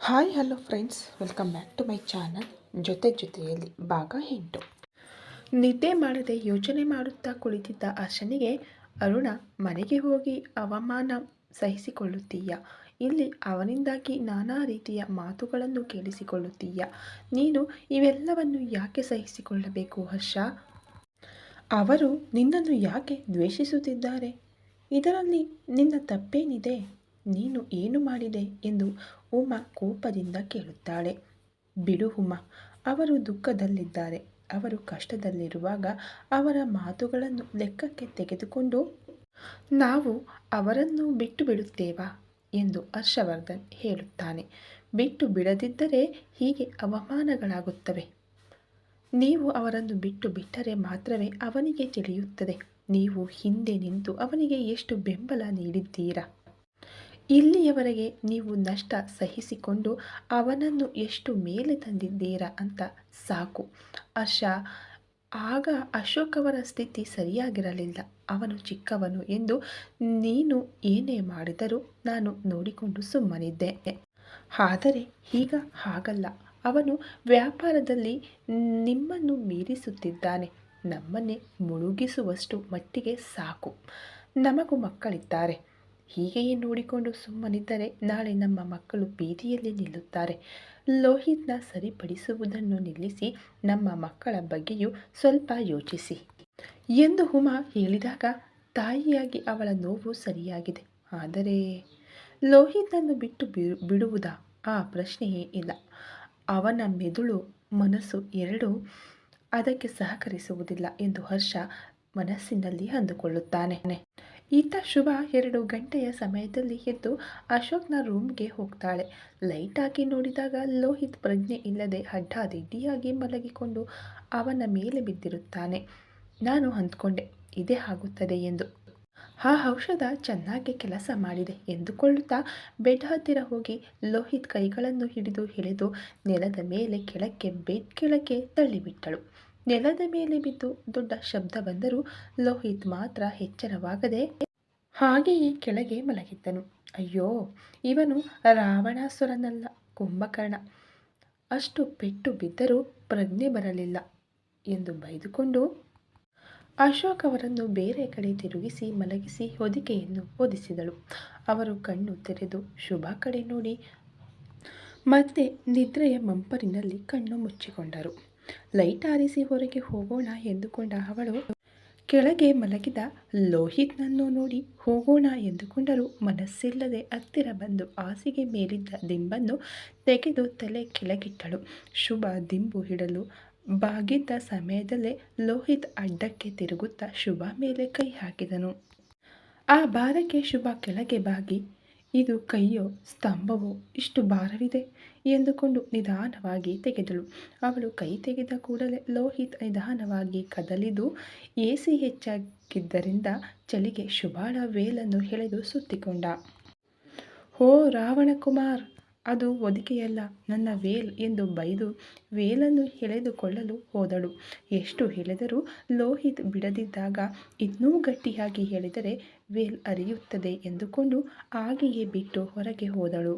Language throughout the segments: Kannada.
Hi, hello friends. Welcome back to my channel. ಜೊತೆ ಜೊತೆಯಲ್ಲಿ ಭಾಗ ಎಂಟು. ನಿದ್ದೆ ಮಾಡದೆ ಯೋಚನೆ ಮಾಡುತ್ತಾ ಕುಳಿತಿದ್ದ ಅರ್ಶನಿಗೆ, ಅರುಣ, ಮನೆಗೆ ಹೋಗಿ ಅವಮಾನ ಸಹಿಸಿಕೊಳ್ಳುತ್ತೀಯ? ಇಲ್ಲಿ ಅವನಿಂದಾಗಿ ನಾನಾ ರೀತಿಯ ಮಾತುಗಳನ್ನು ಕೇಳಿಸಿಕೊಳ್ಳುತ್ತೀಯ? ನೀನು ಇವೆಲ್ಲವನ್ನು ಯಾಕೆ ಸಹಿಸಿಕೊಳ್ಳಬೇಕು ಹರ್ಷ? ಅವರು ನಿನ್ನನ್ನು ಯಾಕೆ ದ್ವೇಷಿಸುತ್ತಿದ್ದಾರೆ? ಇದರಲ್ಲಿ ನಿನ್ನ ತಪ್ಪೇನಿದೆ? ನೀನು ಏನು ಮಾಡಿದೆ ಎಂದು ಉಮಾ ಕೋಪದಿಂದ ಕೇಳುತ್ತಾಳೆ. ಬಿಡು ಉಮಾ, ಅವರು ದುಃಖದಲ್ಲಿದ್ದಾರೆ. ಅವರು ಕಷ್ಟದಲ್ಲಿರುವಾಗ ಅವರ ಮಾತುಗಳನ್ನು ಲೆಕ್ಕಕ್ಕೆ ತೆಗೆದುಕೊಂಡು, ನಾವು ಅವರನ್ನು ಬಿಟ್ಟು ಬಿಡುತ್ತೇವಾ ಎಂದು ಹರ್ಷವರ್ಧನ್ ಹೇಳುತ್ತಾನೆ. ಬಿಟ್ಟು ಬಿಡದಿದ್ದರೆ ಹೀಗೆ ಅವಮಾನಗಳಾಗುತ್ತವೆ. ನೀವು ಅವರನ್ನು ಬಿಟ್ಟು ಬಿಟ್ಟರೆ ಮಾತ್ರವೇ ಅವನಿಗೆ ತಿಳಿಯುತ್ತದೆ. ನೀವು ಹಿಂದೆ ನಿಂತು ಅವನಿಗೆ ಎಷ್ಟು ಬೆಂಬಲ ನೀಡಿದ್ದೀರಾ? ಇಲ್ಲಿಯವರೆಗೆ ನೀವು ನಷ್ಟ ಸಹಿಸಿಕೊಂಡು ಅವನನ್ನು ಎಷ್ಟು ಮೇಲೆ ತಂದಿದ್ದೀರಾ ಅಂತ ಸಾಕು. ಹರ್ಷ, ಆಗ ಅಶೋಕವರ ಸ್ಥಿತಿ ಸರಿಯಾಗಿರಲಿಲ್ಲ. ಅವನು ಚಿಕ್ಕವನು ಎಂದು ನೀನು ಏನೇ ಮಾಡಿದರೂ ನಾನು ನೋಡಿಕೊಂಡು ಸುಮ್ಮನಿದ್ದೆ. ಆದರೆ ಈಗ ಹಾಗಲ್ಲ. ಅವನು ವ್ಯಾಪಾರದಲ್ಲಿ ನಿಮ್ಮನ್ನು ಮೀರಿಸುತ್ತಿದ್ದಾನೆ. ನಮ್ಮನ್ನೇ ಮುಳುಗಿಸುವಷ್ಟು ಮಟ್ಟಿಗೆ ಸಾಕು. ನಮಗೂ ಮಕ್ಕಳಿದ್ದಾರೆ. ಹೀಗೆಯೇ ನೋಡಿಕೊಂಡು ಸುಮ್ಮನಿದ್ದರೆ ನಾಳೆ ನಮ್ಮ ಮಕ್ಕಳು ಬೀದಿಯಲ್ಲಿ ನಿಲ್ಲುತ್ತಾರೆ. ಲೋಹಿತ್ನ ಸರಿಪಡಿಸುವುದನ್ನು ನಿಲ್ಲಿಸಿ ನಮ್ಮ ಮಕ್ಕಳ ಬಗ್ಗೆಯೂ ಸ್ವಲ್ಪ ಯೋಚಿಸಿ. ಎಂದು ಹುಮಾ ಹೇಳಿದಾಗ ತಾಯಿಯಾಗಿ ಅವಳ ನೋವು ಸರಿಯಾಗಿದೆ. ಆದರೆ ಲೋಹಿತನ್ನು ಬಿಟ್ಟು ಬಿಡುವುದಾ? ಆ ಪ್ರಶ್ನೆಯೇ ಇಲ್ಲ. ಅವನ ಮೆದುಳು, ಮನಸ್ಸು ಎರಡೂ ಅದಕ್ಕೆ ಸಹಕರಿಸುವುದಿಲ್ಲ ಎಂದು ಹರ್ಷ ಮನಸ್ಸಿನಲ್ಲಿ ಅಂದುಕೊಳ್ಳುತ್ತಾನೆ. ಈತ ಶುಭ ಎರಡು ಗಂಟೆಯ ಸಮಯದಲ್ಲಿ ಎದ್ದು ಅಶೋಕ್ನ ರೂಮ್ಗೆ ಹೋಗ್ತಾಳೆ. ಲೈಟ್ ಹಾಕಿ ನೋಡಿದಾಗ ಲೋಹಿತ್ ಪ್ರಜ್ಞೆ ಇಲ್ಲದೆ ಅಡ್ಡಾದಿಡ್ಡಿಯಾಗಿ ಮಲಗಿಕೊಂಡು ಅವನ ಮೇಲೆ ಬಿದ್ದಿರುತ್ತಾನೆ. ನಾನು ಅಂದ್ಕೊಂಡೆ ಇದೇ ಆಗುತ್ತದೆ ಎಂದು. ಆ ಔಷಧ ಚೆನ್ನಾಗಿ ಕೆಲಸ ಮಾಡಿದೆ ಎಂದುಕೊಳ್ಳುತ್ತಾ ಬೆಡ್ ಹತ್ತಿರ ಹೋಗಿ ಲೋಹಿತ್ ಕೈಗಳನ್ನು ಹಿಡಿದು ಎಳೆದು ನೆಲದ ಮೇಲೆ ಕೆಳಕ್ಕೆ ಬೆಡ್ ಕೆಳಕ್ಕೆ ತಳ್ಳಿಬಿಟ್ಟಳು. ನೆಲದ ಮೇಲೆ ಬಿದ್ದು ದೊಡ್ಡ ಶಬ್ದ ಬಂದರೂ ಲೋಹಿತ್ ಮಾತ್ರ ಎಚ್ಚರವಾಗದೆ ಹಾಗೆಯೇ ಕೆಳಗೆ ಮಲಗಿದ್ದನು. ಅಯ್ಯೋ, ಇವನು ರಾವಣಾಸುರನಲ್ಲ, ಕುಂಭಕರ್ಣ. ಅಷ್ಟು ಪೆಟ್ಟು ಬಿದ್ದರೂ ಪ್ರಜ್ಞೆ ಬರಲಿಲ್ಲ ಎಂದು ಬೈದುಕೊಂಡು ಅಶೋಕ್ ಅವರನ್ನು ಬೇರೆ ಕಡೆ ತಿರುಗಿಸಿ ಮಲಗಿಸಿ ಹೊದಿಕೆಯನ್ನು ಓದಿಸಿದಳು ಅವರು ಕಣ್ಣು ತೆರೆದು ಶುಭ ಕಡೆ ನೋಡಿ ಮತ್ತೆ ನಿದ್ರೆಯ ಮಂಪರಿನಲ್ಲಿ ಕಣ್ಣು ಮುಚ್ಚಿಕೊಂಡರು. ಲೈಟ್ ಆರಿಸಿ ಹೊರಗೆ ಹೋಗೋಣ ಎಂದುಕೊಂಡ ಅವಳು ಕೆಳಗೆ ಮಲಗಿದ ಲೋಹಿತ್ನನ್ನು ನೋಡಿ ಹೋಗೋಣ ಎಂದುಕೊಂಡರೂ ಮನಸ್ಸಿಲ್ಲದೆ ಹತ್ತಿರ ಬಂದು ಹಾಸಿಗೆ ಮೇಲಿದ್ದ ದಿಂಬನ್ನು ತೆಗೆದು ತಲೆ ಕೆಳಗಿಟ್ಟಳು. ಶುಭ ದಿಂಬು ಹಿಡಲು ಬಾಗಿದ್ದ ಸಮಯದಲ್ಲೇ ಲೋಹಿತ್ ಅಡ್ಡಕ್ಕೆ ತಿರುಗುತ್ತಾ ಶುಭ ಮೇಲೆ ಕೈ ಹಾಕಿದನು. ಆ ಭಾರಕ್ಕೆ ಶುಭ ಕೆಳಗೆ ಬಾಗಿ, ಇದು ಕೈಯೋ, ಸ್ತಂಭವೋ, ಇಷ್ಟು ಭಾರವಿದೆ. ಎಂದುಕೊಂಡು ನಿಧಾನವಾಗಿ ತೆಗೆದಳು. ಅವಳು ಕೈ ತೆಗೆದ ಕೂಡಲೇ ಲೋಹಿತ್ ನಿಧಾನವಾಗಿ ಕದಲಿದು ಎ ಸಿ ಹೆಚ್ಚಾಗಿದ್ದರಿಂದ ಚಳಿಗೆ ಶುಭಾಳ ವೇಲನ್ನು ಎಳೆದು ಸುತ್ತಿಕೊಂಡ. ಓ ರಾವಣಕುಮಾರ್! ಅದು ಒದಿಕೆಯಲ್ಲ ನನ್ನ ವೇಲ್ ಎಂದು ಬೈದು ವೇಲನ್ನು ಎಳೆದುಕೊಳ್ಳಲು ಹೋದಳು. ಎಷ್ಟು ಎಳೆದರೂ ಲೋಹಿತ್ ಬಿಡದಿದ್ದಾಗ ಇನ್ನೂ ಗಟ್ಟಿಯಾಗಿ ಹೇಳಿದರೆ ವೇಲ್ ಅರಿಯುತ್ತದೆ ಎಂದುಕೊಂಡು, ಹಾಗೆಯೇ ಬಿಟ್ಟು ಹೊರಗೆ ಹೋದಳು.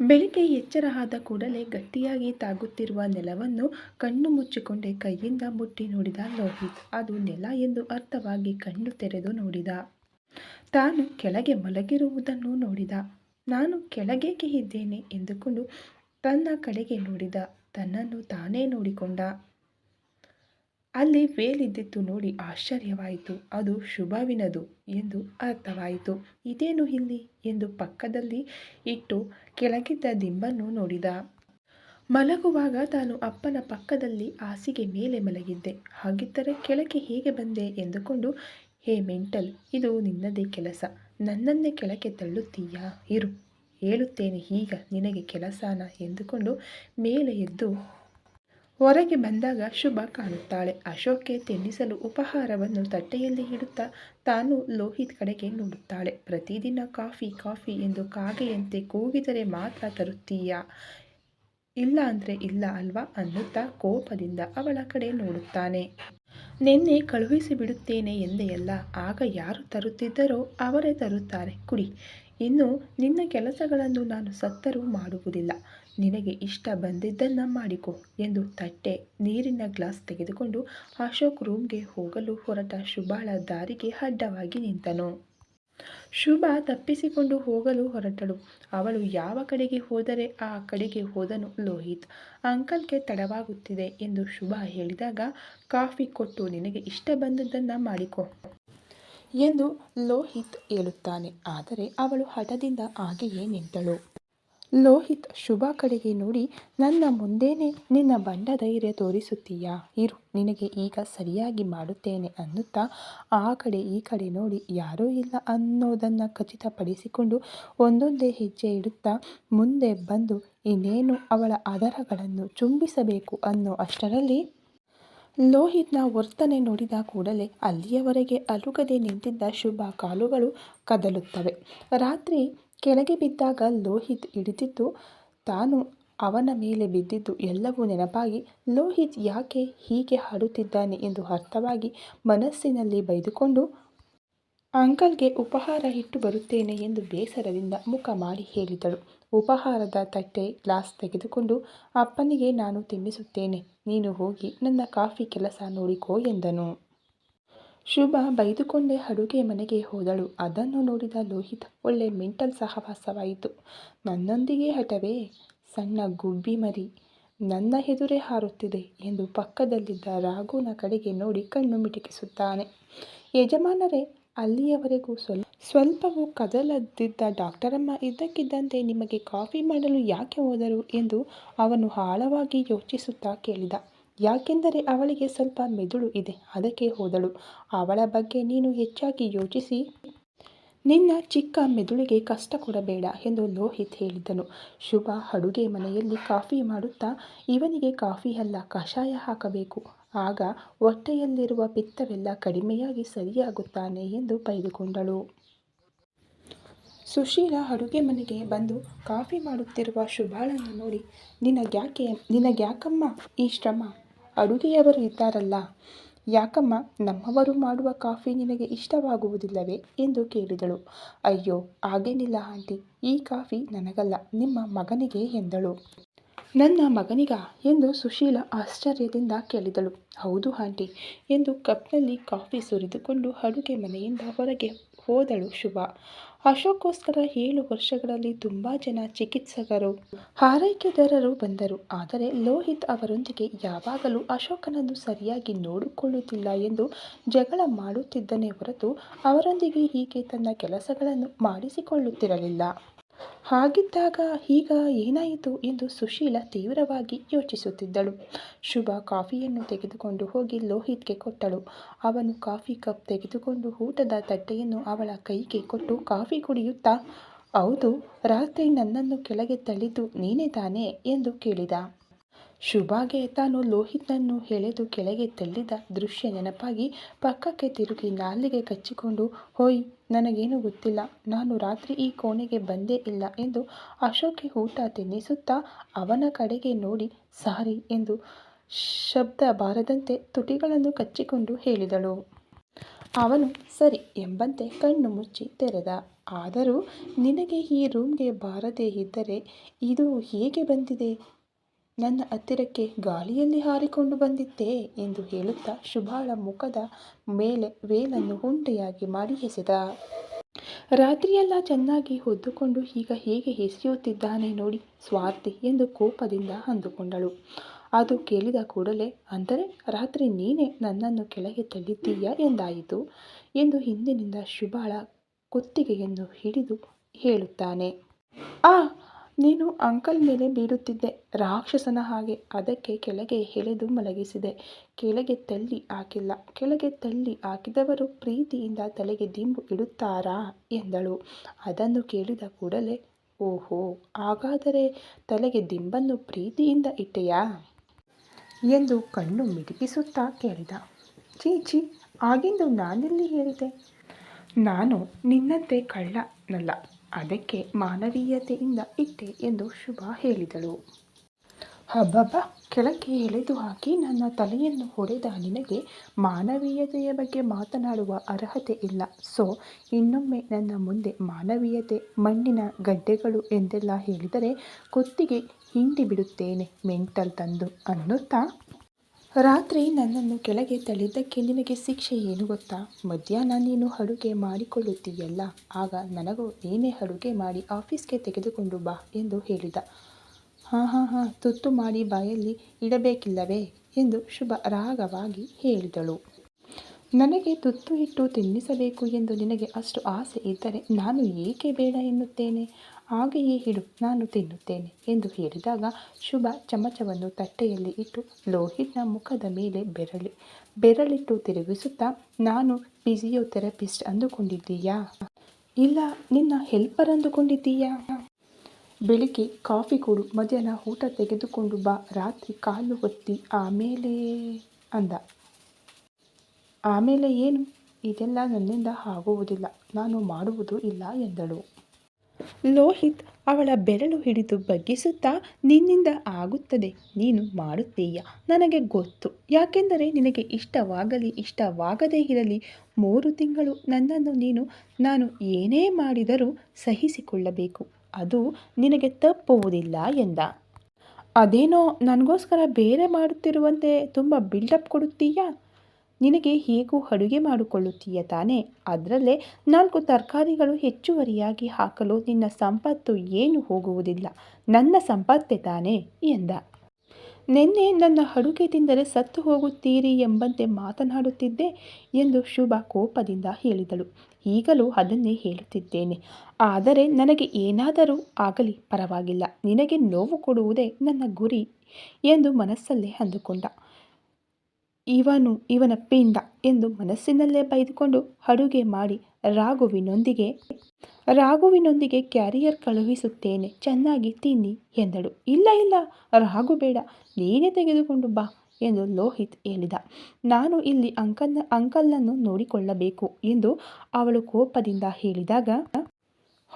ಬೆಳಿಗ್ಗೆ ಎಚ್ಚರ ಆದ ಕೂಡಲೇ ಗಟ್ಟಿಯಾಗಿ ತಾಗುತ್ತಿರುವ ನೆಲವನ್ನು ಕಣ್ಣು ಮುಚ್ಚಿಕೊಂಡೆ ಕೈಯಿಂದ ಮುಟ್ಟಿ ನೋಡಿದ ಲೋಹಿತ್. ಅದು ನೆಲ ಎಂದು ಅರ್ಥವಾಗಿ ಕಣ್ಣು ತೆರೆದು ನೋಡಿದ. ತಾನು ಕೆಳಗೆ ಮಲಗಿರುವುದನ್ನು ನೋಡಿದ. ನಾನು ಕೆಳಗೇಕೆ ಇದ್ದೇನೆ ಎಂದುಕೊಂಡು ತನ್ನ ಕಡೆಗೆ ನೋಡಿದ. ತನ್ನನ್ನು ತಾನೇ ನೋಡಿಕೊಂಡ. ಅಲ್ಲಿ ವೇಲಿದ್ದಿತ್ತು ನೋಡಿ ಆಶ್ಚರ್ಯವಾಯಿತು. ಅದು ಶುಭವಿನದು ಎಂದು ಅರ್ಥವಾಯಿತು. ಇದೇನು ಇಲ್ಲಿ ಎಂದು ಪಕ್ಕದಲ್ಲಿ ಇಟ್ಟು ಕೆಳಗಿದ್ದ ದಿಂಬನ್ನು ನೋಡಿದ. ಮಲಗುವಾಗ ತಾನು ಅಪ್ಪನ ಪಕ್ಕದಲ್ಲಿ ಹಾಸಿಗೆ ಮೇಲೆ ಮಲಗಿದ್ದೆ. ಹಾಗಿದ್ದರೆ ಕೆಳಗೆ ಹೇಗೆ ಬಂದೆ ಎಂದುಕೊಂಡು, ಹೇ ಮೆಂಟಲ್, ಇದು ನಿನ್ನದೇ ಕೆಲಸ. ನನ್ನನ್ನೇ ಕೆಳಕ್ಕೆ ತಳ್ಳುತ್ತೀಯಾ? ಇರು. ಹೇಳುತ್ತೇನೆ, ಈಗ ನಿನಗೆ ಕೆಲಸನ? ಎಂದುಕೊಂಡು ಮೇಲೆ ಎದ್ದು ಹೊರಗೆ ಬಂದಾಗ ಶುಭ ಕಾಣುತ್ತಾಳೆ. ಅಶೋಕ್ಗೆ ತಿನ್ನಿಸಲು ಉಪಹಾರವನ್ನು ತಟ್ಟೆಯಲ್ಲಿ ಇಡುತ್ತಾ ತಾನು ಲೋಹಿತ್ ಕಡೆಗೆ ನೋಡುತ್ತಾಳೆ. ಪ್ರತಿದಿನ ಕಾಫಿ ಕಾಫಿ ಎಂದು ಕಾಗೆಯಂತೆ ಕೂಗಿದರೆ ಮಾತ್ರ ತರುತ್ತೀಯಾ ಇಲ್ಲ ಅಂದರೆ ಇಲ್ಲ ಅಲ್ವಾ? ಅನ್ನುತ್ತಾ ಕೋಪದಿಂದ ಅವಳ ಕಡೆ ನೋಡುತ್ತಾನೆ. ನಿನ್ನೆ ಕಳುಹಿಸಿ ಬಿಡುತ್ತೇನೆ ಎಂದೆಯಲ್ಲ ಆಗ ಯಾರು ತರುತ್ತಿದ್ದರೋ ಅವರೇ ತರುತ್ತಾರೆ. ಕುಡಿ. ಇನ್ನು ನಿನ್ನ ಕೆಲಸಗಳನ್ನು ನಾನು ಸತ್ತರೂ ಮಾಡುವುದಿಲ್ಲ. ನಿನಗೆ ಇಷ್ಟ ಬಂದಿದ್ದನ್ನು ಮಾಡಿಕೊ ಎಂದು ತಟ್ಟೆ ನೀರಿನ ಗ್ಲಾಸ್ ತೆಗೆದುಕೊಂಡು ಅಶೋಕ್ ರೂಮ್ಗೆ ಹೋಗಲು ಹೊರಟ ಶುಭಾಳ ದಾರಿಗೆ ಅಡ್ಡವಾಗಿ ನಿಂತನು. ಶುಭ ತಪ್ಪಿಸಿಕೊಂಡು ಹೋಗಲು ಹೊರಟಳು. ಅವಳು ಯಾವ ಕಡೆಗೆ ಹೋದರೆ ಆ ಕಡೆಗೆ ಹೋದನು ಲೋಹಿತ್. ಅಂಕಲ್ಗೆ ತಡವಾಗುತ್ತಿದೆ ಎಂದು ಶುಭ ಹೇಳಿದಾಗ, ಕಾಫಿ ಕೊಟ್ಟು ನಿನಗೆ ಇಷ್ಟ ಬಂದದ್ದನ್ನು ಮಾಡಿಕೊ ಎಂದು ಲೋಹಿತ್ ಹೇಳುತ್ತಾನೆ. ಆದರೆ ಅವಳು ಹಠದಿಂದ ಹಾಗೆಯೇ ನಿಂತಳು. ಲೋಹಿತ್, ಶುಭ ಕಡೆಗೆ ನೋಡಿ, ನನ್ನ ಮುಂದೇನೆ ನಿನ್ನ ಬಂಡ ಧೈರ್ಯ ತೋರಿಸುತ್ತೀಯಾ? ಇರು, ನಿನಗೆ ಈಗ ಸರಿಯಾಗಿ ಮಾಡುತ್ತೇನೆ ಅನ್ನುತ್ತಾ, ಆ ಕಡೆ ಈ ಕಡೆ ನೋಡಿ, ಯಾರೂ ಇಲ್ಲ ಅನ್ನೋದನ್ನು ಖಚಿತಪಡಿಸಿಕೊಂಡು ಒಂದೊಂದೇ ಹೆಜ್ಜೆ ಇಡುತ್ತಾ, ಮುಂದೆ ಬಂದು ಇನ್ನೇನು ಅವಳ ಅದರಗಳನ್ನು ಚುಂಬಿಸಬೇಕು ಅನ್ನೋ ಅಷ್ಟರಲ್ಲಿ, ಲೋಹಿತ್ನ ವರ್ತನೆ ನೋಡಿದ ಕೂಡಲೇ ಅಲ್ಲಿಯವರೆಗೆ ಅಲುಗದೆ ನಿಂತಿದ್ದ ಶುಭ ಕಾಲುಗಳು ಕದಲುತ್ತವೆ. ರಾತ್ರಿ ಕೆಳಗೆ ಬಿದ್ದಾಗ ಲೋಹಿತ್ ಹಿಡಿದಿದ್ದು, ತಾನು ಅವನ ಮೇಲೆ ಬಿದ್ದಿದ್ದು ಎಲ್ಲವೂ ನೆನಪಾಗಿ, ಲೋಹಿತ್ ಯಾಕೆ ಹೀಗೆ ಹಾಡುತ್ತಿದ್ದಾನೆ ಎಂದು ಅರ್ಥವಾಗಿ ಮನಸ್ಸಿನಲ್ಲಿ ಬೈದುಕೊಂಡು, ಅಂಕಲ್ಗೆ ಉಪಹಾರ ಇಟ್ಟು ಬರುತ್ತೇನೆ ಎಂದು ಬೇಸರದಿಂದ ಮುಖ ಮಾಡಿ ಹೇಳಿದಳು. ಉಪಹಾರದ ತಟ್ಟೆ ಗ್ಲಾಸ್ ತೆಗೆದುಕೊಂಡು, ಅಪ್ಪನಿಗೆ ನಾನು ತಿನ್ನಿಸುತ್ತೇನೆ, ನೀನು ಹೋಗಿ ನನ್ನ ಕಾಫಿ ಕೆಲಸ ನೋಡಿಕೋ ಎಂದನು. ಶುಭ ಬೈದುಕೊಂಡೇ ಅಡುಗೆ ಮನೆಗೆ ಹೋದಳು. ಅದನ್ನು ನೋಡಿದ ಲೋಹಿತ್ ಒಳ್ಳೆ ಮೆಂಟಲ್ ಸಹವಾಸವಾಯಿತು. ನನ್ನೊಂದಿಗೆ ಹಠವೇ, ಸಣ್ಣ ಗುಬ್ಬಿ ಮರಿ, ನನ್ನ ಎದುರೇ ಹಾರುತ್ತಿದೆ ಎಂದು ಪಕ್ಕದಲ್ಲಿದ್ದ ರಾಘುನ ಕಡೆಗೆ ನೋಡಿ ಕಣ್ಣು ಮಿಟುಕಿಸುತ್ತಾನೆ. ಯಜಮಾನರೇ, ಅಲ್ಲಿಯವರೆಗೂ ಸ್ವಲ್ಪ, ಸ್ವಲ್ಪವೂ ಕದಲದಿದ್ದ ಡಾಕ್ಟರಮ್ಮ ಇದ್ದಕ್ಕಿದ್ದಂತೆ ನಿಮಗೆ ಕಾಫಿ ಮಾಡಲು ಯಾಕೆ ಹೋದರು ಎಂದು ಅವನು ಆಳವಾಗಿ ಯೋಚಿಸುತ್ತಾ ಕೇಳಿದ. ಯಾಕೆಂದರೆ ಅವಳಿಗೆ ಸ್ವಲ್ಪ ಮೆದುಳು ಇದೆ, ಅದಕ್ಕೆ ಹೋದಳು. ಅವಳ ಬಗ್ಗೆ ನೀನು ಹೆಚ್ಚಾಗಿ ಯೋಚಿಸಿ. ನಿನ್ನ ಚಿಕ್ಕ ಮೆದುಳಿಗೆ ಕಷ್ಟ ಕೊಡಬೇಡ ಎಂದು ಲೋಹಿತ್ ಹೇಳಿದನು. ಶುಭ ಅಡುಗೆ ಮನೆಯಲ್ಲಿ ಕಾಫಿ ಮಾಡುತ್ತಾ ಇವನಿಗೆ ಕಾಫಿ ಅಲ್ಲ, ಕಷಾಯ ಹಾಕಬೇಕು. ಆಗ ಹೊಟ್ಟೆಯಲ್ಲಿರುವ ಪಿತ್ತವೆಲ್ಲ ಕಡಿಮೆಯಾಗಿ ಸರಿಯಾಗುತ್ತಾನೆ ಎಂದು ಬೈದುಕೊಂಡಳು. ಸುಶೀಲ ಅಡುಗೆ ಮನೆಗೆ ಬಂದು ಕಾಫಿ ಮಾಡುತ್ತಿರುವ ಶುಭಾಳನ್ನು ನೋಡಿ, ನಿನಗ್ಯಾಕೆ, ನಿನಗ್ಯಾಕಮ್ಮ ಈ ಶ್ರಮ? ಅಡುಗೆಯವರು ಇದ್ದಾರಲ್ಲ, ಯಾಕಮ್ಮ ನಮ್ಮವರು ಮಾಡುವ ಕಾಫಿ ನಿನಗೆ ಇಷ್ಟವಾಗುವುದಿಲ್ಲವೇ ಎಂದು ಕೇಳಿದಳು. ಅಯ್ಯೋ, ಹಾಗೇನಿಲ್ಲ ಆಂಟಿ, ಈ ಕಾಫಿ ನನಗಲ್ಲ, ನಿಮ್ಮ ಮಗನಿಗೆ ಎಂದಳು. ನನ್ನ ಮಗನಿಗ ಎಂದು ಸುಶೀಲ ಆಶ್ಚರ್ಯದಿಂದ ಕೇಳಿದಳು. ಹೌದು ಆಂಟಿ ಎಂದು ಕಪ್ನಲ್ಲಿ ಕಾಫಿ ಸುರಿದುಕೊಂಡು ಅಡುಗೆ ಮನೆಯಿಂದ ಹೊರಗೆ ಹೋದಳು ಶುಭ. ಅಶೋಕ್ಗೋಸ್ಕರ ಏಳು ವರ್ಷಗಳಲ್ಲಿ ತುಂಬ ಜನ ಚಿಕಿತ್ಸಕರು, ಆರೈಕೆದಾರರು ಬಂದರು. ಆದರೆ ಲೋಹಿತ್ ಅವರೊಂದಿಗೆ ಯಾವಾಗಲೂ ಅಶೋಕನನ್ನು ಸರಿಯಾಗಿ ನೋಡಿಕೊಳ್ಳುತ್ತಿಲ್ಲ ಎಂದು ಜಗಳ ಮಾಡುತ್ತಿದ್ದನೇ ಹೊರತು ಅವರೊಂದಿಗೆ ಹೀಗೆ ತನ್ನ ಕೆಲಸಗಳನ್ನು ಮಾಡಿಸಿಕೊಳ್ಳುತ್ತಿರಲಿಲ್ಲ. ಹಾಗಿದ್ದಾಗ ಈಗ ಏನಾಯಿತು ಎಂದು ಸುಶೀಲ ತೀವ್ರವಾಗಿ ಯೋಚಿಸುತ್ತಿದ್ದಳು. ಶುಭ ಕಾಫಿಯನ್ನು ತೆಗೆದುಕೊಂಡು ಹೋಗಿ ಲೋಹಿತ್ಗೆ ಕೊಟ್ಟಳು. ಅವನು ಕಾಫಿ ಕಪ್ ತೆಗೆದುಕೊಂಡು ಊಟದ ತಟ್ಟೆಯನ್ನು ಅವಳ ಕೈಗೆ ಕೊಟ್ಟು ಕಾಫಿ ಕುಡಿಯುತ್ತಾ, ಹೌದು, ರಾತ್ರಿ ನನ್ನನ್ನು ಕೆಳಗೆ ತಳ್ಳಿದ್ದು ನೀನೇ ತಾನೇ? ಎಂದು ಕೇಳಿದ. ಶುಭಾಗೆ ತಾನು ಲೋಹಿತ್ನನ್ನು ಎಳೆದು ಕೆಳಗೆ ತಳ್ಳಿದ ದೃಶ್ಯ ನೆನಪಾಗಿ ಪಕ್ಕಕ್ಕೆ ತಿರುಗಿ ನಾಲಿಗೆ ಕಚ್ಚಿಕೊಂಡು, ಹೋಯ್, ನನಗೇನು ಗೊತ್ತಿಲ್ಲ. ನಾನು ರಾತ್ರಿ ಈ ಕೋಣೆಗೆ ಬಂದೇ ಇಲ್ಲ ಎಂದು ಅಶೋಕ್ಗೆ ಊಟ ತಿನ್ನಿಸುತ್ತಾ ಅವನ ಕಡೆಗೆ ನೋಡಿ, ಸಾರಿ ಎಂದು ಶಬ್ದ ಬಾರದಂತೆ ತುಟಿಗಳನ್ನು ಕಚ್ಚಿಕೊಂಡು ಹೇಳಿದಳು. ಅವನು, ಸರಿ ಎಂಬಂತೆ ಕಣ್ಣು ಮುಚ್ಚಿ ತೆರೆದ. ಆದರೂ, ನಿನಗೆ ಈ ರೂಮ್ಗೆ ಬಾರದೇ ಇದ್ದರೆ ಇದು ಹೇಗೆ ಬಂದಿದೆ? ನನ್ನ ಹತ್ತಿರಕ್ಕೆ ಗಾಳಿಯಲ್ಲಿ ಹಾರಿಕೊಂಡು ಬಂದಿತ್ತೇ ಎಂದು ಹೇಳುತ್ತಾ ಶುಭಾಳ ಮುಖದ ಮೇಲೆ ವೇಲನ್ನು ಉಂಡೆಯಾಗಿ ಮಾಡಿ ಎಸೆದ. ರಾತ್ರಿಯೆಲ್ಲ ಚೆನ್ನಾಗಿ ಹೊದ್ದುಕೊಂಡು ಈಗ ಹೇಗೆ ಎಸೆಯುತ್ತಿದ್ದಾನೆ ನೋಡಿ ಸ್ವಾರ್ಥಿ ಎಂದು ಕೋಪದಿಂದ ಅಂದುಕೊಂಡಳು. ಅದು ಕೇಳಿದ ಕೂಡಲೇ, ಅಂದರೆ ರಾತ್ರಿ ನೀನೇ ನನ್ನನ್ನು ಕೆಳಗೆ ತಳ್ಳಿದ್ದೀಯ ಎಂದಾಯಿತು? ಎಂದು ಹಿಂದಿನಿಂದ ಶುಭಾಳ ಕುತ್ತಿಗೆಯನ್ನು ಹಿಡಿದು ಹೇಳುತ್ತಾನೆ. ಆ ನೀನು ಅಂಕಲ್ ಮೇಲೆ ಬೀಳುತ್ತಿದ್ದೆ ರಾಕ್ಷಸನ ಹಾಗೆ ಅದಕ್ಕೆ ಕೆಳಗೆ ಎಳೆದು ಮಲಗಿಸಿದೆ. ಕೆಳಗೆ ತಳ್ಳಿ ಹಾಕಿಲ್ಲ. ಕೆಳಗೆ ತಳ್ಳಿ ಹಾಕಿದವರು ಪ್ರೀತಿಯಿಂದ ತಲೆಗೆ ದಿಂಬು ಇಡುತ್ತಾರಾ? ಎಂದಳು. ಅದನ್ನು ಕೇಳಿದ ಕೂಡಲೇ, ಓಹೋ, ಹಾಗಾದರೆ ತಲೆಗೆ ದಿಂಬನ್ನು ಪ್ರೀತಿಯಿಂದ ಇಟ್ಟೆಯಾ? ಎಂದು ಕಣ್ಣು ಮಿಟುಕಿಸುತ್ತಾ ಕೇಳಿದ. ಚೀಚಿ ಆಗಿಂದು ನಾನೆಲ್ಲಿ ಹೇಳಿದೆ. ನಾನು ನಿನ್ನಂತೆ ಕಳ್ಳನಲ್ಲ. ಅದಕ್ಕೆ ಮಾನವೀಯತೆಯಿಂದ ಇಟ್ಟೆ ಎಂದು ಶುಭ ಹೇಳಿದಳು. ಹಬ್ಬಬ್ಬ, ಕೆಳಕ್ಕೆ ಎಳೆದು ಹಾಕಿ ನನ್ನ ತಲೆಯನ್ನು ಹೊಡೆದ ನಿನಗೆ ಮಾನವೀಯತೆಯ ಬಗ್ಗೆ ಮಾತನಾಡುವ ಅರ್ಹತೆ ಇಲ್ಲ. ಸೊ, ಇನ್ನೊಮ್ಮೆ ನನ್ನ ಮುಂದೆ ಮಾನವೀಯತೆ, ಮಣ್ಣಿನ ಗಡ್ಡೆಗಳು ಎಂದೆಲ್ಲ ಹೇಳಿದರೆ ಕುತ್ತಿಗೆ ಹಿಂಡಿ ಬಿಡುತ್ತೇನೆ ಮೆಂಟಲ್ ತಂದು ಅನ್ನುತ್ತಾ? ರಾತ್ರಿ ನನ್ನನ್ನು ಕೆಳಗೆ ತಳ್ಳಿದ್ದಕ್ಕೆ ನಿನಗೆ ಶಿಕ್ಷೆ ಏನು ಗೊತ್ತಾ? ಮಧ್ಯಾಹ್ನ ನೀನು ಅಡುಗೆ ಮಾಡಿಕೊಳ್ಳುತ್ತೀಯಲ್ಲ, ಆಗ ನನಗೂ ನೀನೇ ಅಡುಗೆ ಮಾಡಿ ಆಫೀಸ್ಗೆ ತೆಗೆದುಕೊಂಡು ಬಾ ಎಂದು ಹೇಳಿದ. ಹಾಂ ಹಾಂ ಹಾಂ, ತುತ್ತು ಮಾಡಿ ಬಾಯಲ್ಲಿ ಇಡಬೇಕಿಲ್ಲವೇ ಎಂದು ಶುಭ ರಾಗವಾಗಿ ಹೇಳಿದಳು. ನನಗೆ ತುತ್ತು ಇಟ್ಟು ತಿನ್ನಿಸಬೇಕು ಎಂದು ನಿನಗೆ ಅಷ್ಟು ಆಸೆ ಇದ್ದರೆ ನಾನು ಏಕೆ ಬೇಡ ಎನ್ನುತ್ತೇನೆ? ಹಾಗೆಯೇ ಇಡು, ನಾನು ತಿನ್ನುತ್ತೇನೆ ಎಂದು ಹೇಳಿದಾಗ ಶುಭ ಚಮಚವನ್ನು ತಟ್ಟೆಯಲ್ಲಿ ಇಟ್ಟು ಲೋಹಿತ್ನ ಮುಖದ ಮೇಲೆ ಬೆರಳಿ, ಬೆರಳಿಟ್ಟು ತಿರುಗಿಸುತ್ತಾ, ನಾನು ಫಿಸಿಯೋಥೆರಪಿಸ್ಟ್ ಅಂದುಕೊಂಡಿದ್ದೀಯಾ? ಇಲ್ಲ, ನಿನ್ನ ಹೆಲ್ಪರ್ ಅಂದುಕೊಂಡಿದ್ದೀಯಾ? ಬೆಳಿಗ್ಗೆ ಕಾಫಿ ಕೊಡು, ಮಧ್ಯಾಹ್ನ ಊಟ ತೆಗೆದುಕೊಂಡು ಬಾ, ರಾತ್ರಿ ಕಾಲು ಒತ್ತಿ, ಆಮೇಲೆ ಅಂದ. ಆಮೇಲೆ ಏನು? ಇದೆಲ್ಲ ನನ್ನಿಂದ ಆಗುವುದಿಲ್ಲ, ನಾನು ಮಾಡುವುದು ಇಲ್ಲ ಎಂದಳು. ಲೋಹಿತ್ ಅವಳ ಬೆರಳು ಹಿಡಿದು ಬಗ್ಗಿಸುತ್ತಾ, ನಿನ್ನಿಂದ ಆಗುತ್ತದೆ, ನೀನು ಮಾಡುತ್ತೀಯ, ನನಗೆ ಗೊತ್ತು. ಯಾಕೆಂದರೆ ನಿನಗೆ ಇಷ್ಟವಾಗಲಿ, ಇಷ್ಟವಾಗದೇ ಇರಲಿ, ಮೂರು ತಿಂಗಳು ನನ್ನನ್ನು ನೀನು, ನಾನು ಏನೇ ಮಾಡಿದರೂ ಸಹಿಸಿಕೊಳ್ಳಬೇಕು. ಅದು ನಿನಗೆ ತಪ್ಪುವುದಿಲ್ಲ ಎಂದ. ಅದೇನೋ, ನನಗೋಸ್ಕರ ಬೇರೆ ಮಾಡುತ್ತಿರುವಂತೆ ತುಂಬ ಬಿಲ್ಡಪ್ ಕೊಡುತ್ತೀಯಾ? ನಿನಗೆ ಹೇಗೂ ಅಡುಗೆ ಮಾಡಿಕೊಳ್ಳುತ್ತೀಯ ತಾನೇ? ಅದರಲ್ಲೇ ನಾಲ್ಕು ತರಕಾರಿಗಳು ಹೆಚ್ಚುವರಿಯಾಗಿ ಹಾಕಲು ನಿನ್ನ ಸಂಪತ್ತು ಏನು ಹೋಗುವುದಿಲ್ಲ. ನನ್ನ ಸಂಪತ್ತೆ ತಾನೇ? ಎಂದ. ನಿನ್ನೆ ನನ್ನ ಅಡುಗೆ ತಿಂದರೆ ಸತ್ತು ಹೋಗುತ್ತೀರಿ ಎಂಬಂತೆ ಮಾತನಾಡುತ್ತಿದ್ದೆ ಎಂದು ಶುಭ ಕೋಪದಿಂದ ಹೇಳಿದಳು. ಈಗಲೂ ಅದನ್ನೇ ಹೇಳುತ್ತಿದ್ದೇನೆ. ಆದರೆ ನನಗೆ ಏನಾದರೂ ಆಗಲಿ ಪರವಾಗಿಲ್ಲ. ನಿನಗೆ ನೋವು ಕೊಡುವುದೇ ನನ್ನ ಗುರಿ ಎಂದು ಮನಸ್ಸಲ್ಲೇ ಅಂದುಕೊಂಡ. ಇವನು ಇವನ ಪಿಂಡ ಎಂದು ಮನಸ್ಸಿನಲ್ಲೇ ಬೈದುಕೊಂಡು ಅಡುಗೆ ಮಾಡಿ ರಾಘುವಿನೊಂದಿಗೆ ರಾಘುವಿನೊಂದಿಗೆ ಕ್ಯಾರಿಯರ್ ಕಳುಹಿಸುತ್ತೇನೆ, ಚೆನ್ನಾಗಿ ತಿನ್ನಿ ಎಂದಳು. ಇಲ್ಲ ಇಲ್ಲ, ರಾಘು ಬೇಡ, ನೀನೇ ತೆಗೆದುಕೊಂಡು ಬಾ ಎಂದು ಲೋಹಿತ್ ಹೇಳಿದ. ನಾನು ಇಲ್ಲಿ ಅಂಕಲ್ನ ಅಂಕಲ್ನನ್ನು ನೋಡಿಕೊಳ್ಳಬೇಕು ಎಂದು ಅವಳು ಕೋಪದಿಂದ ಹೇಳಿದಾಗ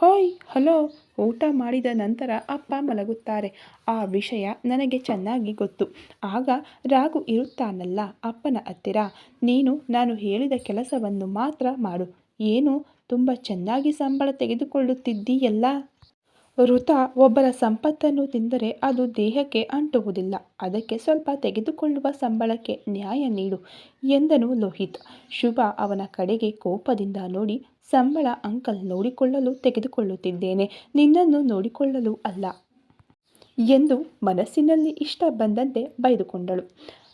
ಹೋಯ್, ಹಲೋ. ಊಟ ಮಾಡಿದ ನಂತರ ಅಪ್ಪ ಮಲಗುತ್ತಾರೆ. ಆ ವಿಷಯ ನನಗೆ ಚೆನ್ನಾಗಿ ಗೊತ್ತು. ಆಗ ರಾಗು ಇರುತ್ತಾನಲ್ಲ ಅಪ್ಪನ ಹತ್ತಿರ. ನೀನು, ನಾನು ಹೇಳಿದ ಕೆಲಸವನ್ನು ಮಾತ್ರ ಮಾಡು. ಏನು? ತುಂಬ ಚೆನ್ನಾಗಿ ಸಂಬಳ ತೆಗೆದುಕೊಳ್ಳುತ್ತಿದ್ದೀಯಲ್ಲ? ವೃತ ಒಬ್ಬರ ಸಂಪತ್ತನ್ನು ತಿಂದರೆ ಅದು ದೇಹಕ್ಕೆ ಅಂಟುವುದಿಲ್ಲ. ಅದಕ್ಕೆ ಸ್ವಲ್ಪ ತೆಗೆದುಕೊಳ್ಳುವ ಸಂಬಳಕ್ಕೆ ನ್ಯಾಯ ನೀಡು ಎಂದನು ಲೋಹಿತ್. ಶುಭ ಅವನ ಕಡೆಗೆ ಕೋಪದಿಂದ ನೋಡಿ ಸಂಬಳ ಅಂಕಲ್ ನೋಡಿಕೊಳ್ಳಲು ತೆಗೆದುಕೊಳ್ಳುತ್ತಿದ್ದೇನೆ. ನಿನ್ನನ್ನು ನೋಡಿಕೊಳ್ಳಲು ಅಲ್ಲ ಎಂದು ಮನಸ್ಸಿನಲ್ಲಿ ಇಷ್ಟ ಬಂದಂತೆ ಬೈದುಕೊಂಡಳು.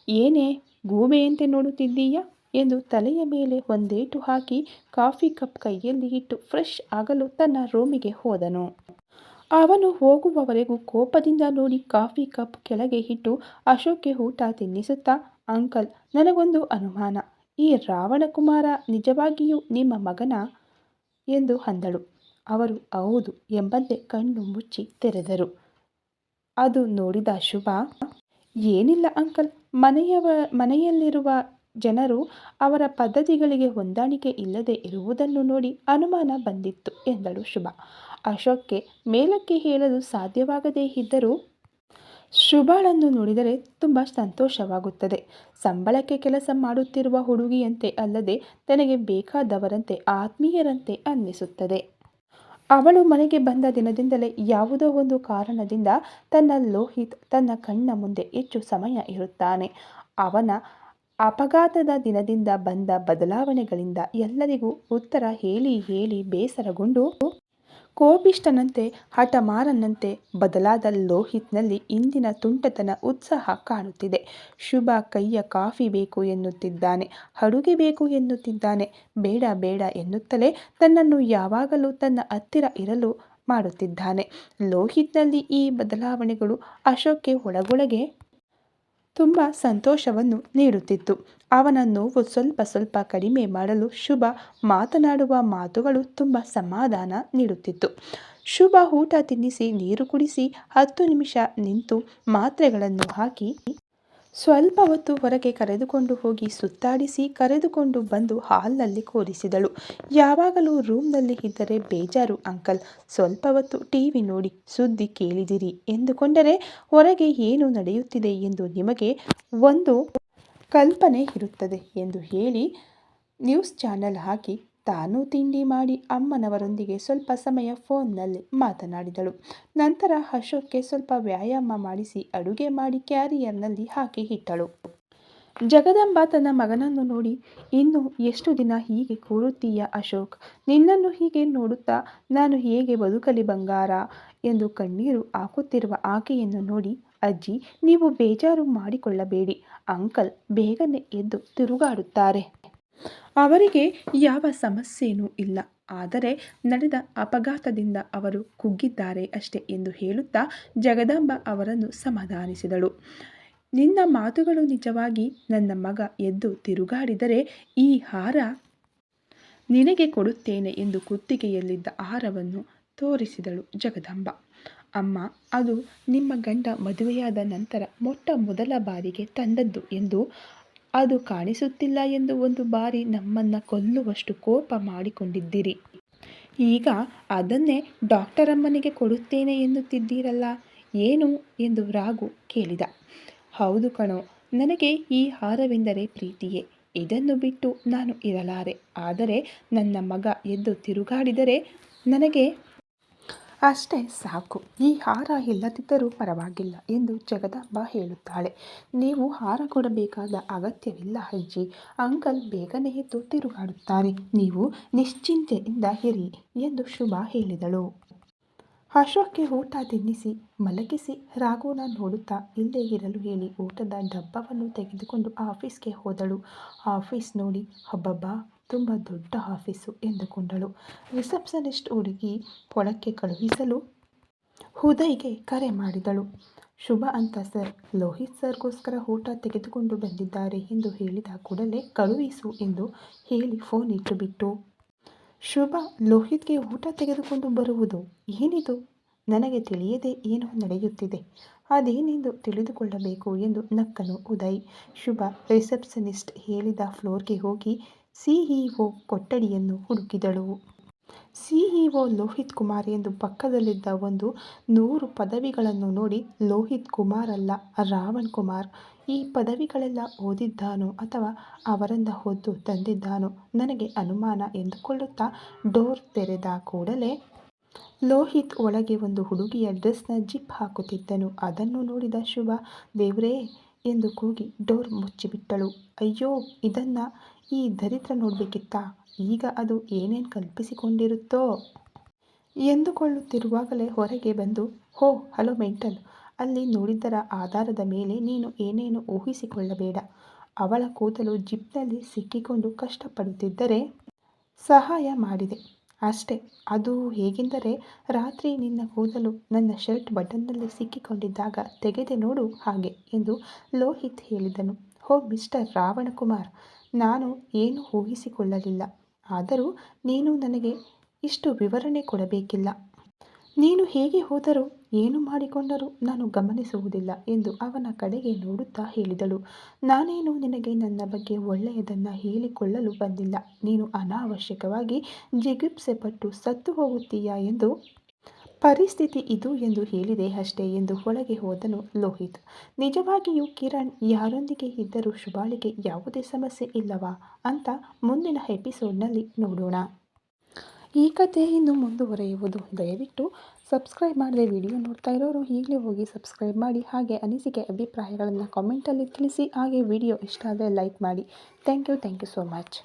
ಏನೇ ಗೂಬೆಯಂತೆ ನೋಡುತ್ತಿದ್ದೀಯಾ ಎಂದು ತಲೆಯ ಮೇಲೆ ಒಂದೇಟು ಹಾಕಿ ಕಾಫಿ ಕಪ್ ಕೈಯಲ್ಲಿ ಇಟ್ಟು ಫ್ರೆಶ್ ಆಗಲು ತನ್ನ ರೂಮಿಗೆ ಹೋದನು. ಅವನು ಹೋಗುವವರೆಗೂ ಕೋಪದಿಂದ ನೋಡಿ ಕಾಫಿ ಕಪ್ ಕೆಳಗೆ ಇಟ್ಟು ಅಶೋಕ್ಗೆ ಊಟ ತಿನ್ನಿಸುತ್ತಾ, ಅಂಕಲ್, ನನಗೊಂದು ಅನುಮಾನ. ಈ ರಾವಣಕುಮಾರ ನಿಜವಾಗಿಯೂ ನಿಮ್ಮ ಮಗನ? ಎಂದು ಅಂದಳು. ಅವರು, ಹೌದು ಎಂಬಂತೆ ಕಣ್ಣು ಮುಚ್ಚಿ ತೆರೆದರು. ಅದು ನೋಡಿದ ಶುಭ, ಏನಿಲ್ಲ ಅಂಕಲ್, ಮನೆಯವ, ಮನೆಯಲ್ಲಿರುವ ಜನರು ಅವರ ಪದ್ಧತಿಗಳಿಗೆ ಹೊಂದಾಣಿಕೆ ಇಲ್ಲದೆ ಇರುವುದನ್ನು ನೋಡಿ ಅನುಮಾನ ಬಂದಿತ್ತು ಎಂದಳು ಶುಭ. ಅಶೋಕ್ಗೆ, ಮೇಲಕ್ಕೆ ಹೇಳಲು ಸಾಧ್ಯವಾಗದೇ ಇದ್ದರೂ ಶುಭಳನ್ನು ನೋಡಿದರೆ ತುಂಬ ಸಂತೋಷವಾಗುತ್ತದೆ. ಸಂಬಳಕ್ಕೆ ಕೆಲಸ ಮಾಡುತ್ತಿರುವ ಹುಡುಗಿಯಂತೆ ಅಲ್ಲದೆ ತನಗೆ ಬೇಕಾದವರಂತೆ ಆತ್ಮೀಯರಂತೆ ಅನ್ನಿಸುತ್ತದೆ. ಅವಳು ಮನೆಗೆ ಬಂದ ದಿನದಿಂದಲೇ ಯಾವುದೋ ಒಂದು ಕಾರಣದಿಂದ ತನ್ನ ಲೋಹಿತ್ ತನ್ನ ಕಣ್ಣ ಮುಂದೆ ಹೆಚ್ಚು ಸಮಯ ಇರುತ್ತಾನೆ. ಅವನ ಅಪಘಾತದ ದಿನದಿಂದ ಬಂದ ಬದಲಾವಣೆಗಳಿಂದ ಎಲ್ಲರಿಗೂ ಉತ್ತರ ಹೇಳಿ ಹೇಳಿ ಬೇಸರಗೊಂಡು ಕೋಪಿಷ್ಠನಂತೆ, ಹಠಮಾರನಂತೆ ಬದಲಾದ ಲೋಹಿತ್ನಲ್ಲಿ ಇಂದಿನ ತುಂಟತನ ಉತ್ಸಾಹ ಕಾಣುತ್ತಿದೆ. ಶುಭ ಕೈಯ ಕಾಫಿ ಬೇಕು ಎನ್ನುತ್ತಿದ್ದಾನೆ, ಅಡುಗೆ ಬೇಕು ಎನ್ನುತ್ತಿದ್ದಾನೆ, ಬೇಡ ಬೇಡ ಎನ್ನುತ್ತಲೇ ತನ್ನನ್ನು ಯಾವಾಗಲೂ ತನ್ನ ಹತ್ತಿರ ಇರಲು ಮಾಡುತ್ತಿದ್ದಾನೆ. ಲೋಹಿತ್ನಲ್ಲಿ ಈ ಬದಲಾವಣೆಗಳು ಅಶೋಕ್ಗೆ ಒಳಗೊಳಗೆ ತುಂಬ ಸಂತೋಷವನ್ನು ನೀಡುತ್ತಿತ್ತು. ಅವನ ನೋವು ಸ್ವಲ್ಪ ಸ್ವಲ್ಪ ಕಡಿಮೆ ಮಾಡಲು ಶುಭ ಮಾತನಾಡುವ ಮಾತುಗಳು ತುಂಬ ಸಮಾಧಾನ ನೀಡುತ್ತಿತ್ತು. ಶುಭ ಊಟ ತಿನ್ನಿಸಿ, ನೀರು ಕುಡಿಸಿ, ಹತ್ತು ನಿಮಿಷ ನಿಂತು ಮಾತ್ರೆಗಳನ್ನು ಹಾಕಿ ಸ್ವಲ್ಪ ಹೊತ್ತು ಹೊರಗೆ ಕರೆದುಕೊಂಡು ಹೋಗಿ ಸುತ್ತಾಡಿಸಿ ಕರೆದುಕೊಂಡು ಬಂದು ಹಾಲ್ನಲ್ಲಿ ಕೂರಿಸಿದಳು. ಯಾವಾಗಲೂ ರೂಮ್ನಲ್ಲಿ ಇದ್ದರೆ ಬೇಜಾರು ಅಂಕಲ್. ಸ್ವಲ್ಪ ಹೊತ್ತು ಟಿವಿ ನೋಡಿ ಸುದ್ದಿ ಕೇಳಿದಿರಿ ಎಂದುಕೊಂಡರೆ ಹೊರಗೆ ಏನು ನಡೆಯುತ್ತಿದೆ ಎಂದು ನಿಮಗೆ ಒಂದು ಕಲ್ಪನೆ ಇರುತ್ತದೆ ಎಂದು ಹೇಳಿ ನ್ಯೂಸ್ ಚಾನೆಲ್ ಹಾಕಿ ತಾನೂ ತಿಂಡಿ ಮಾಡಿ ಅಮ್ಮನವರೊಂದಿಗೆ ಸ್ವಲ್ಪ ಸಮಯ ಫೋನ್ನಲ್ಲಿ ಮಾತನಾಡಿದಳು. ನಂತರ ಅಶೋಕ್ಗೆ ಸ್ವಲ್ಪ ವ್ಯಾಯಾಮ ಮಾಡಿಸಿ ಅಡುಗೆ ಮಾಡಿ ಕ್ಯಾರಿಯರ್ನಲ್ಲಿ ಹಾಕಿ ಇಟ್ಟಳು. ಜಗದಂಬ ತನ್ನ ಮಗನನ್ನು ನೋಡಿ, ಇನ್ನು ಎಷ್ಟು ದಿನ ಹೀಗೆ ಕೂರುತ್ತೀಯ ಅಶೋಕ್? ನಿನ್ನನ್ನು ಹೀಗೆ ನೋಡುತ್ತಾ ನಾನು ಹೇಗೆ ಬದುಕಲಿ ಬಂಗಾರ? ಎಂದು ಕಣ್ಣೀರು ಹಾಕುತ್ತಿರುವ ಆಕೆಯನ್ನು ನೋಡಿ ಅಜ್ಜಿ, ನೀವು ಬೇಜಾರು ಮಾಡಿಕೊಳ್ಳಬೇಡಿ. ಅಂಕಲ್ ಬೇಗನೆ ಎದ್ದು ತಿರುಗಾಡುತ್ತಾರೆ. ಅವರಿಗೆ ಯಾವ ಸಮಸ್ಯೆಯೂ ಇಲ್ಲ. ಆದರೆ ನಡೆದ ಅಪಘಾತದಿಂದ ಅವರು ಕುಗ್ಗಿದ್ದಾರೆ ಅಷ್ಟೇ ಎಂದು ಹೇಳುತ್ತಾ ಜಗದಾಂಬ ಅವರನ್ನು ಸಮಾಧಾನಿಸಿದಳು. ನಿನ್ನ ಮಾತುಗಳು ನಿಜವಾಗಿ ನನ್ನ ಮಗ ಎದ್ದು ತಿರುಗಾಡಿದರೆ ಈ ಹಾರ ನಿನಗೆ ಕೊಡುತ್ತೇನೆ ಎಂದು ಕುತ್ತಿಗೆಯಲ್ಲಿದ್ದ ಆಹಾರವನ್ನು ತೋರಿಸಿದಳು ಜಗದಾಂಬ. ಅಮ್ಮ, ಅದು ನಿಮ್ಮ ಗಂಡ ಮದುವೆಯಾದ ನಂತರ ಮೊಟ್ಟ ಮೊದಲ ಬಾರಿಗೆ ತಂದದ್ದು ಎಂದು ಅದು ಕಾಣಿಸುತ್ತಿಲ್ಲ ಎಂದು ಒಂದು ಬಾರಿ ನಮ್ಮನ್ನು ಕೊಲ್ಲುವಷ್ಟು ಕೋಪ ಮಾಡಿಕೊಂಡಿದ್ದೀರಿ. ಈಗ ಅದನ್ನೇ ಡಾಕ್ಟರ್ ಅಮ್ಮನಿಗೆ ಕೊಡುತ್ತೇನೆ ಎನ್ನುತ್ತಿದ್ದೀರಲ್ಲ? ಏನು? ಎಂದು ರಾಘು ಕೇಳಿದ. ಹೌದು ಕಣೋ, ನನಗೆ ಈ ಹಾರವೆಂದರೆ ಪ್ರೀತಿಯೇ. ಇದನ್ನು ಬಿಟ್ಟು ನಾನು ಇರಲಾರೆ. ಆದರೆ ನನ್ನ ಮಗ ಎದ್ದು ತಿರುಗಾಡಿದರೆ ನನಗೆ ಅಷ್ಟೇ ಸಾಕು. ಈ ಹಾರ ಇಲ್ಲದಿದ್ದರೂ ಪರವಾಗಿಲ್ಲ ಎಂದು ಜಗದಾಂಬ ಹೇಳುತ್ತಾಳೆ. ನೀವು ಹಾರ ಕೊಡಬೇಕಾದ ಅಗತ್ಯವಿಲ್ಲ ಅಜ್ಜಿ. ಅಂಕಲ್ ಬೇಗನೆ ಎದ್ದು ತಿರುಗಾಡುತ್ತಾರೆ. ನೀವು ನಿಶ್ಚಿಂತೆಯಿಂದ ಇರಿ ಎಂದು ಶುಭ ಹೇಳಿದಳು. ಅಶೋಕ್ಗೆ ಊಟ ತಿನ್ನಿಸಿ, ಮಲಗಿಸಿ ರಾಘುನ ನೋಡುತ್ತಾ ಇಲ್ಲೇ ಇರಲು ಹೇಳಿ ಊಟದ ಡಬ್ಬವನ್ನು ತೆಗೆದುಕೊಂಡು ಆಫೀಸ್ಗೆ ಹೋದಳು. ಆಫೀಸ್ ನೋಡಿ ಹಬ್ಬಬ್ಬ ತುಂಬ ದೊಡ್ಡ ಆಫೀಸು ಎಂದುಕೊಂಡಳು ರಿಸೆಪ್ಷನಿಸ್ಟ್ ಹುಡುಗಿ ಒಳಕ್ಕೆ ಕಳುಹಿಸಲು ಉದಯ್ಗೆ ಕರೆ ಮಾಡಿದಳು. ಶುಭ ಅಂತ ಸರ್. ಲೋಹಿತ್ ಸರ್ಗೋಸ್ಕರ ಊಟ ತೆಗೆದುಕೊಂಡು ಬಂದಿದ್ದಾರೆ ಎಂದು ಹೇಳಿದ ಕೂಡಲೇ ಕಳುಹಿಸು ಎಂದು ಹೇಳಿ ಫೋನ್ ಇಟ್ಟುಬಿಟ್ಟು, ಶುಭ, ಲೋಹಿತ್ಗೆ ಊಟ ತೆಗೆದುಕೊಂಡು ಬರುವುದು ಏನಿದು? ನನಗೆ ತಿಳಿಯದೆ ಏನೋ ನಡೆಯುತ್ತಿದೆ ಅದೇನೆಂದು ತಿಳಿದುಕೊಳ್ಳಬೇಕು ಎಂದು ನಕ್ಕನು ಉದಯ್ ಶುಭ ರಿಸೆಪ್ಷನಿಸ್ಟ್ ಹೇಳಿದ ಫ್ಲೋರ್ಗೆ ಹೋಗಿ ಸಿಇಒ ಕೊಠಡಿಯನ್ನು ಹುಡುಕಿದಳು. ಸಿಇಒ ಲೋಹಿತ್ ಕುಮಾರ್ ಎಂದು ಪಕ್ಕದಲ್ಲಿದ್ದ ಒಂದು ನೂರು ಪದವಿಗಳನ್ನು ನೋಡಿ ಲೋಹಿತ್ ಕುಮಾರ್ ಅಲ್ಲ, ರಾವಣ್ ಕುಮಾರ್. ಈ ಪದವಿಗಳೆಲ್ಲ ಓದಿದ್ದಾನೋ ಅಥವಾ ಅವರಿಂದ ಹೊದ್ದು ತಂದಿದ್ದಾನೋ ನನಗೆ ಅನುಮಾನ ಎಂದುಕೊಳ್ಳುತ್ತಾ ಡೋರ್ ತೆರೆದ ಕೂಡಲೇ ಲೋಹಿತ್ ಒಳಗೆ ಒಂದು ಹುಡುಗಿಯ ಡ್ರೆಸ್ನ ಜಿಪ್ ಹಾಕುತ್ತಿದ್ದನು. ಅದನ್ನು ನೋಡಿದ ಶುಭ, ದೇವ್ರೇ ಎಂದು ಕೂಗಿ ಡೋರ್ ಮುಚ್ಚಿಬಿಟ್ಟಳು. ಅಯ್ಯೋ, ಇದನ್ನ ಈ ದರಿದ್ರ ನೋಡಬೇಕಿತ್ತಾ ಈಗ ಅದು ಏನೇನು ಕಲ್ಪಿಸಿಕೊಂಡಿರುತ್ತೋ ಎಂದುಕೊಳ್ಳುತ್ತಿರುವಾಗಲೇ ಹೊರಗೆ ಬಂದು, ಹೋ, ಹಲೋ ಮೆಂಟಲ್, ಅಲ್ಲಿ ನೋಡಿದ್ದರ ಆಧಾರದ ಮೇಲೆ ನೀನು ಏನೇನು ಊಹಿಸಿಕೊಳ್ಳಬೇಡ ಅವಳ ಕೂದಲು ಜಿಪ್ನಲ್ಲಿ ಸಿಕ್ಕಿಕೊಂಡು ಕಷ್ಟಪಡುತ್ತಿದ್ದರೆ ಸಹಾಯ ಮಾಡಿದೆ ಅಷ್ಟೇ. ಅದು ಹೇಗೆಂದರೆ, ರಾತ್ರಿ ನಿನ್ನ ಕೂದಲು ನನ್ನ ಶರ್ಟ್ ಬಟನ್ನಲ್ಲಿ ಸಿಕ್ಕಿಕೊಂಡಿದ್ದಾಗ ತೆಗೆದೆ ನೋಡು ಹಾಗೆ ಎಂದು ಲೋಹಿತ್ ಹೇಳಿದನು. ಹೋ, ಮಿಸ್ಟರ್ ರಾವಣಕುಮಾರ್, ನಾನು ಏನು ಊಹಿಸಿಕೊಳ್ಳಲಿಲ್ಲ. ಆದರೂ ನೀನು ನನಗೆ ಇಷ್ಟು ವಿವರಣೆ ಕೊಡಬೇಕಿಲ್ಲ. ನೀನು ಹೇಗೆ ಹೋದರೂ ಏನು ಮಾಡಿಕೊಂಡರೂ? ನಾನು ಗಮನಿಸುವುದಿಲ್ಲ ಎಂದು ಅವನ ಕಡೆಗೆ ನೋಡುತ್ತಾ ಹೇಳಿದಳು. ನಾನೇನು ನಿನಗೆ ನನ್ನ ಬಗ್ಗೆ ಒಳ್ಳೆಯದನ್ನು ಹೇಳಿಕೊಳ್ಳಲು ಬಂದಿಲ್ಲ? ನೀನು ಅನಾವಶ್ಯಕವಾಗಿ ಜಿಗುಪ್ಸೆ ಪಟ್ಟು ಸತ್ತು ಹೋಗುತ್ತೀಯಾ ಎಂದು? ಪರಿಸ್ಥಿತಿ ಇದು ಎಂದು ಹೇಳಿದೆ ಅಷ್ಟೇ ಎಂದು ಒಳಗೆ ಹೋದನು ಲೋಹಿತ್. ನಿಜವಾಗಿಯೂ ಕಿರಣ್ ಯಾರೊಂದಿಗೆ ಇದ್ದರೂ ಶುಭಾಳಿಗೆ ಯಾವುದೇ ಸಮಸ್ಯೆ ಇಲ್ಲವಾ? ಅಂತ ಮುಂದಿನ ಎಪಿಸೋಡ್ನಲ್ಲಿ ನೋಡೋಣ. ಈ ಕಥೆ ಇನ್ನು ಮುಂದುವರೆಯುವುದು. ದಯವಿಟ್ಟು ಸಬ್ಸ್ಕ್ರೈಬ್ ಮಾಡದೆ ವಿಡಿಯೋ ನೋಡ್ತಾ ಇರೋರು ಈಗಲೇ ಹೋಗಿ ಸಬ್ಸ್ಕ್ರೈಬ್ ಮಾಡಿ, ಹಾಗೆ ಅನಿಸಿಕೆ ಅಭಿಪ್ರಾಯಗಳನ್ನು ಕಾಮೆಂಟಲ್ಲಿ ತಿಳಿಸಿ, ಹಾಗೆ ವಿಡಿಯೋ ಇಷ್ಟ ಆದರೆ ಲೈಕ್ ಮಾಡಿ. Thank you thank you so much